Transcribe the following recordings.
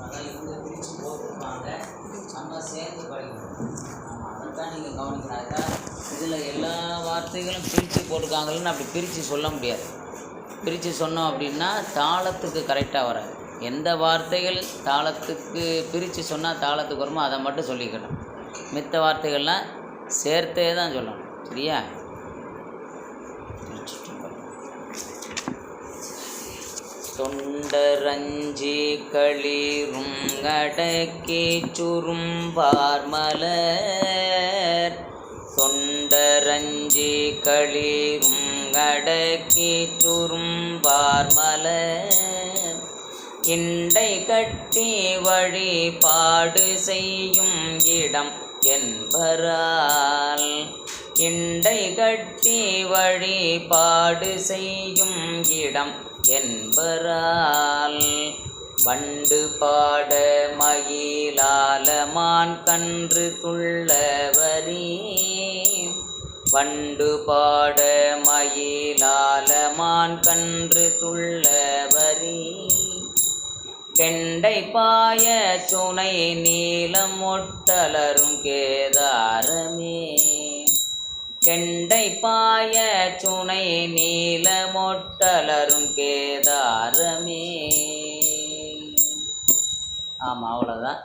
அதான் இவங்க பிரித்து போட்டிருப்பாங்க நம்ம சேர்ந்து படிக்கணும் அதை தான் நீங்கள் கவனிக்கிறாங்க இதில் எல்லா வார்த்தைகளும் பிரித்து போட்டிருக்காங்கன்னு அப்படி பிரித்து சொல்ல முடியாது பிரித்து சொன்னோம் அப்படின்னா தாளத்துக்கு கரெக்டாக வராது எந்த வார்த்தைகள் தாளத்துக்கு பிரித்து சொன்னால் தாளத்துக்கு வருமோ அதை மட்டும் சொல்லிக்கணும் மித்த வார்த்தைகள்லாம் சேர்த்தே தான் சொல்லணும் சரியா தொண்டரஞ்சி களிரும் அடக்கி சுரும்பார் மலர். தொண்டரஞ்சி களிரும் அடக்கி சுரும்பார் மலர். இண்டை கட்டி வழிபாடு செய்யும் இடம் என்பரால். இண்டை கட்டி வழிபாடு செய்யும் இடம் என்பரால் வண்டு பாட மயிலாலமான் கன்று துள்ளவரி. வண்டு பாட மயிலாலமான் கன்று துள்ளவரி. கெண்டை பாய சுனை நீளம் ஒட்டலரும் கேதாரமே. கெண்டை பாய சுனை நீலமொட்டலரும் கேதாரமே. ஆமாம் அவ்வளோதான்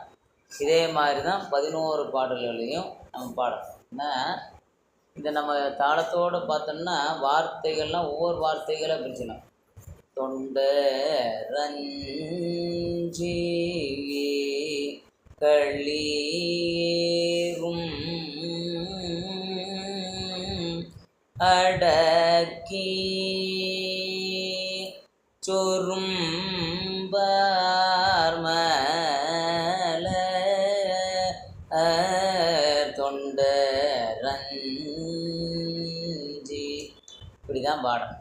இதே மாதிரி தான் பதினோரு பாடல்களையும் நம்ம பாடணும். இந்த நம்ம தாளத்தோடு பார்த்தோம்னா வார்த்தைகள்லாம் ஒவ்வொரு வார்த்தைகளாக பிரிச்சணும் தொண்ட ரஞ்சி களி அடக்கி சொரும்பார்மல தொண்டரஞ்சி. தொண்ட பாடம்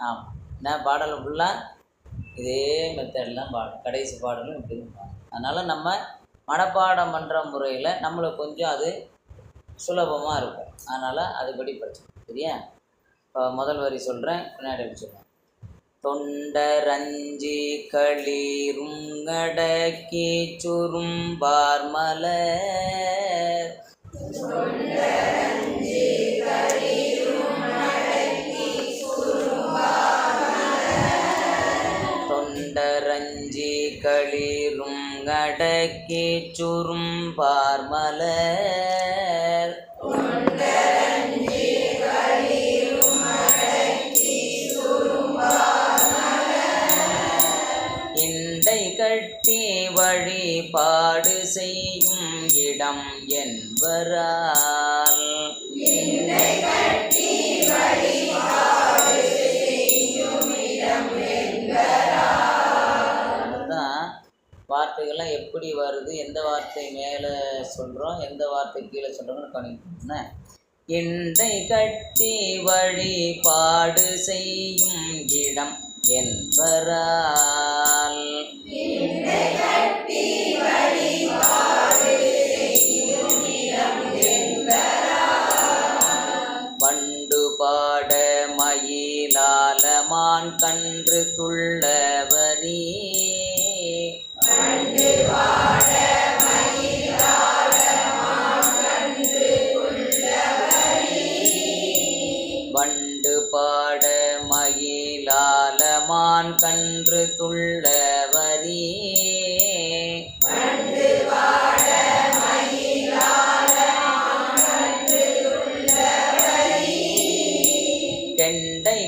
ஆமாம் என்ன பாடல் ஃபுல்லாக இதே மெத்தடில் பாடும் கடைசி பாடலும் இப்படி தான் பாடணும். அதனால் நம்ம மனப்பாடம் பண்ணுற முறையில் நம்மளை கொஞ்சம் அது சுலபமாக இருக்கும். அதனால் அதுபடி படிச்சுக்கணும் சரியா? இப்போ முதல் வரி சொல்கிறேன் பின்னாடி சொல்கிறேன் தொண்டரஞ்சி களிரும் அடக்கி சுரும்பார் மலர். தொண்டரஞ்சி களிரும் கடக்கி சுரும் மலர் இண்டை கட்டி வழிபாடு செய்யும் இடம் என்பரால். வார்த்தைகள்லாம் எப்படி வருது எந்த வார்த்தை மேலே சொல்கிறோம் எந்த வார்த்தை கீழே சொல்கிறோம்னு கவனிக்கணும் இண்டை கட்டி வழிபாடு செய்யும் இடம் என்பரால். வண்டு பாட மயிலாலமான் கன்று துள்ளவரே. வண்டு பாட மயிலாலமான் கன்று துள்ளவரி கெண்டை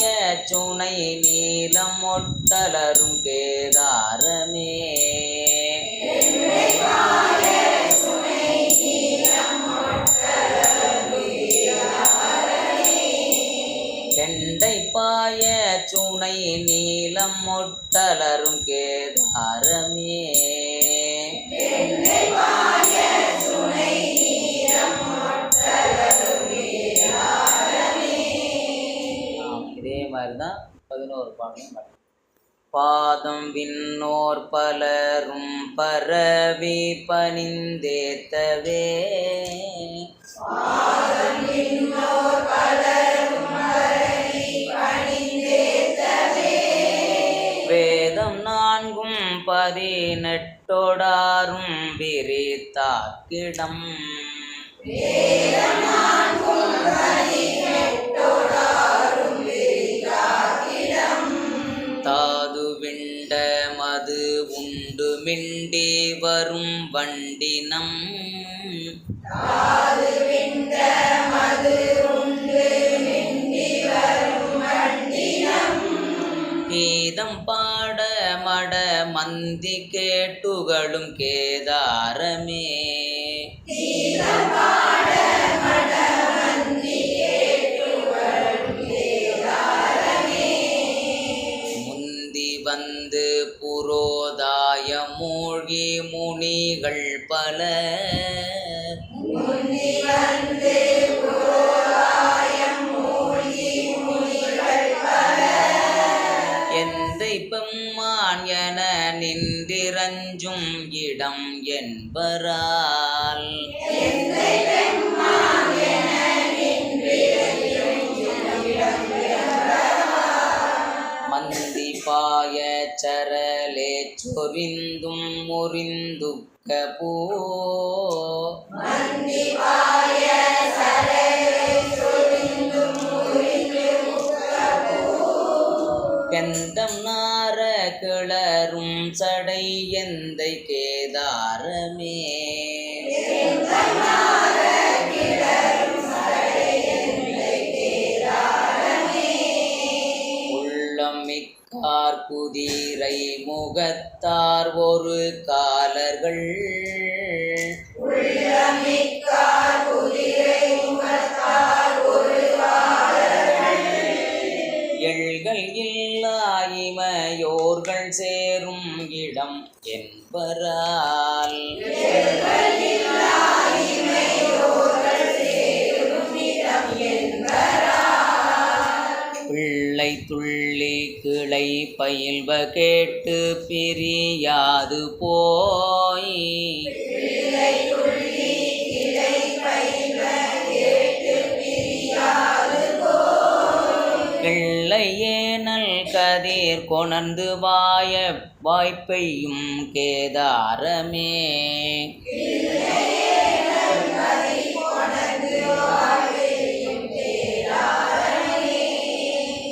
ஆய சுனை நீலம் ஒட்டலரும் கேதாரமே கெண்டை பாய சுனை நீலம் ஒட்டலரும் கேதாரமே பாய சுனை நீலம் ஒட்டலரும் அதுதான் பதினோரு பாடலும் பாதம் விண்ணோர் பலரும் பரவி பணிந்தேத்தவே. வேதம் நான்கும் பதினெட்டோடாரும் விரித்தாக்கிடம் வேதம் நான்கும் தாதுவிண்ட வரும் வண்டினம். கீதம் பாட மட மந்தி கேட்டுகளும் கேதாரமே. நின்றிரஞ்சும் இடம் என்பரால். மந்தி பாய சரலே சொரிந்தும் முறிந்துக்க போ. கந்தம் நார கிளரும் சடை எந்தை கேதாரமே. உள்ளம் குதிரை முகத்தார் ஒரு காலர்கள். எள்கள் இல்லாயிமையோர்கள் சேரும் இடம் என்பரால். பிள்ளை துள்ளி கிளை பயில்வ கேட்டு பிரியாது போய். கிள்ளையேனல் கதிர் கொணர்ந்து வாய வாய்ப்பையும் கேதாரமே.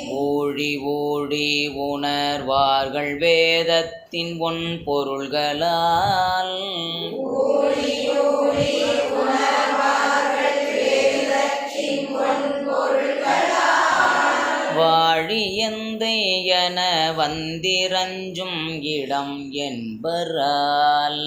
ஓடி ஓடி உணர்வார்கள் வேதத்தின் ஒன் பொருள்களால். வாழி வந்திரஞ்சும் இடம் என்பரால்.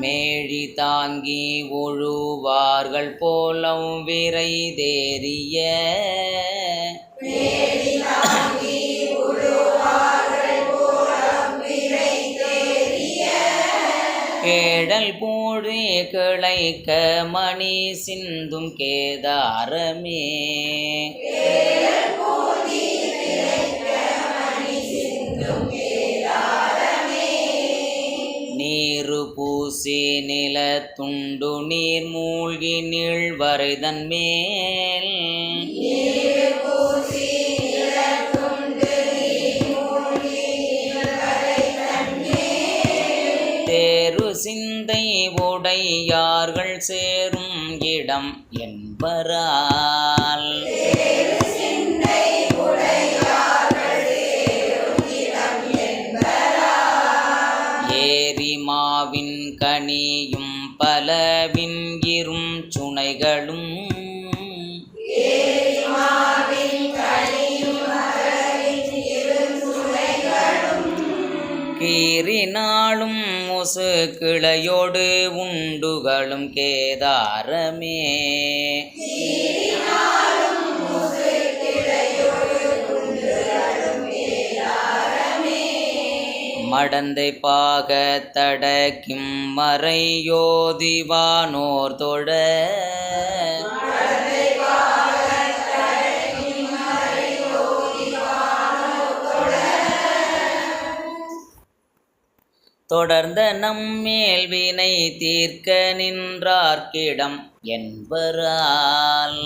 மேழி தாங்கி ஒழுவார்கள் போலம் விரை தேறிய கேடல் பூழி கிளைக்க மணி சிந்தும் கேதாரமே. நீரு பூசி நில துண்டு நீர் மூழ்கி நீழ்வரைதன் மேல் உடையார்கள் சேரும் இடம் என்பரால். ஏரிமாவின் கனியும் பலவின் இரும் சுனைகளும் நாளும் முசு கிளையோடு உண்டுகளும் கேதாரமே. மடந்தை பாக தடக்கிம் மறையோதிவானோர் தொட தொடர்ந்த நம்மேல் வினை தீர்க்க நின்றார்க்கிடம் என்பரால்.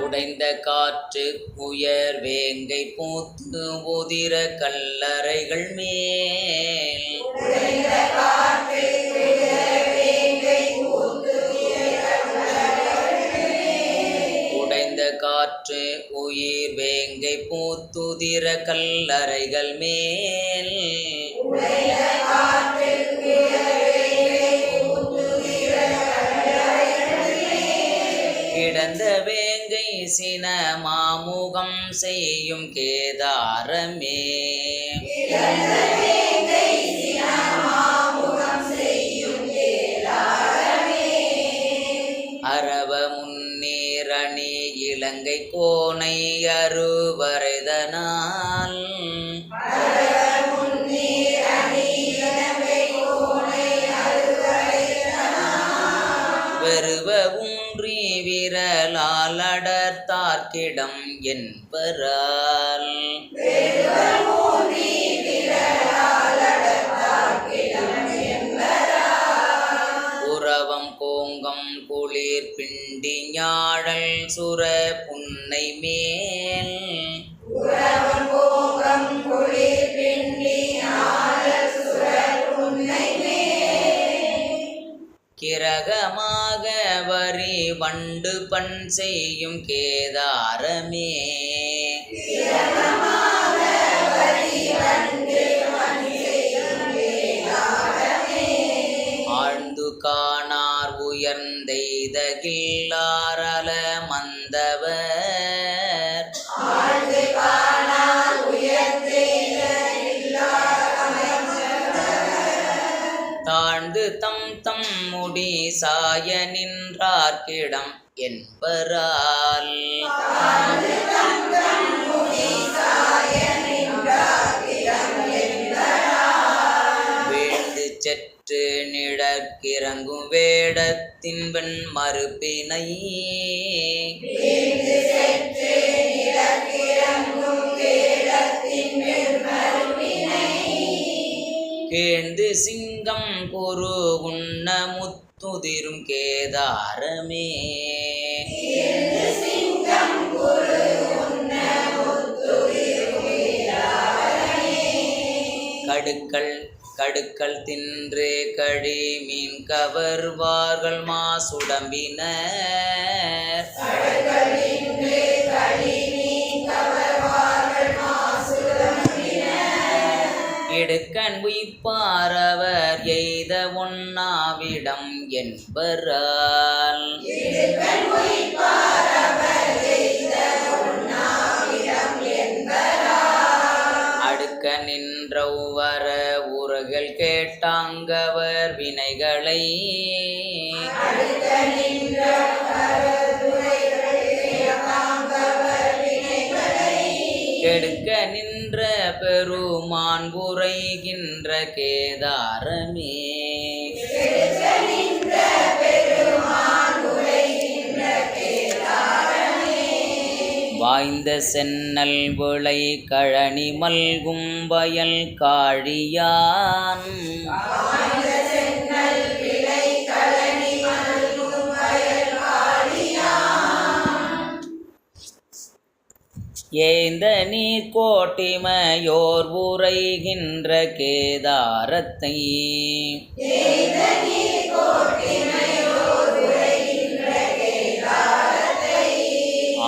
உடைந்த காற்று உயர் வேங்கை பூத்து உதிர கல்லறைகள் மேல். உயிர் வேங்கை பூத்துதிர கல்லறைகள் மேல். கிடந்த வேங்கை சின மாமுகம் செய்யும் கேதாரமே. இலங்கை கோனை அருவரைதனால். வெறுவ ஊன்றி விரலால் அடர்த்தார்க்கிடம் என்பரால். கோங்கம் குளிர் பிண்டி ஞாழல் சுர புன்னை மேல். கிரகமாக வரி வண்டு பண் செய்யும் கேதாரமே. கிரகமாக வரி வண்டு உயர்ந்தெய்தகில்லாரல மந்தவர். தாழ்ந்து தம் தம் முடி சாய நின்றார்க்கிடம் என்பரால். வீழ்ந்து நிழற்கிறங்கும் வேடத்தின்பன் மறுப்பினை கேந்து சிங்கம் குரு உண்ண முத்துதிரும் கேதாரமே. கடுக்கள் கடுக்கல் தின்று கழி மீன் கவர்வார்கள் மாசுடம்பினர். இடுக்கண் உய்ப்பாரவர் எய்த ஒன்னாவிடம் என்பரால். அடுக்க நின்றவர அவர்கள் கேட்டாங்கவர் வினைகளை. கெடுக்க நின்ற பெருமான் உரைகின்ற கேதாரமே. வாய்ந்த சென்னல் விளை கழனி மல்கும் வயல் காழியான். ஏந்த நீர் கோட்டிமையோர் உரைகின்ற கேதாரத்தை.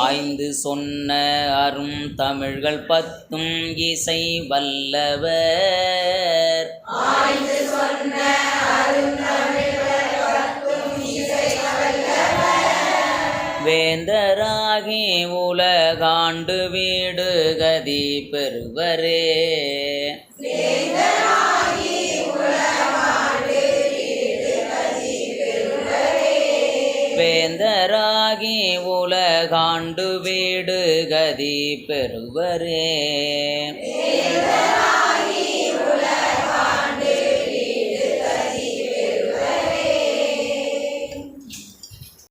ஆய்ந்து சொன்ன அரும் தமிழ்கள் பத்தும் இசை வல்லவர். வேந்தராகி உலகாண்டு வீடு கதி பெறுவரே. வேந்தராகி உலகாண்டு வீடு கதி பெறுவரே.